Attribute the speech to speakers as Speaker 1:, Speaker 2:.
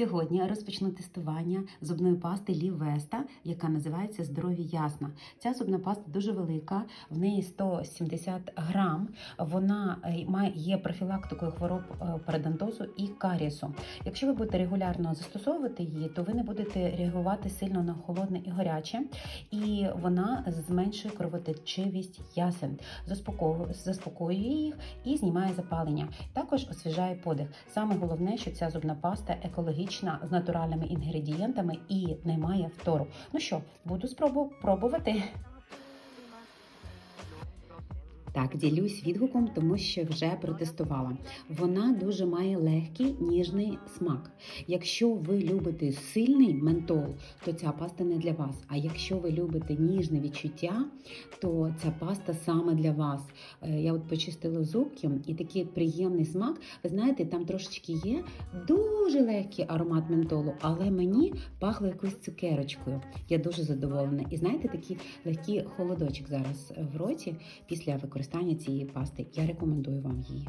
Speaker 1: Сьогодні я розпочну тестування зубної пасти Лівеста, яка називається Здорові ясна. Ця зубна паста дуже велика, в неї 170 грам. Вона е, є профілактикою хвороб е, парадонтозу і карієсу. Якщо ви будете регулярно застосовувати її, то ви не будете реагувати сильно на холодне і гаряче, і вона зменшує кровотечивість ясен, заспокоює їх і знімає запалення. Також освіжає подих. Саме головне, що ця зубна паста екологічна з натуральними інгредієнтами і немає втору. Ну що, буду спробу пробувати. Так, ділюсь відгуком, тому що вже протестувала. Вона дуже має легкий ніжний смак. Якщо ви любите сильний ментол, то ця паста не для вас. А якщо ви любите ніжне відчуття, то ця паста саме для вас. Е, Я от почистила зубки і такий приємний смак. Ви знаєте, там трошечки є дуже легкий аромат ментолу, але мені пахло якоюсь цукерочкою. Я дуже задоволена. І знаєте, такий легкий холодочок зараз в роті після використання цієї пасти. Я рекомендую вам її.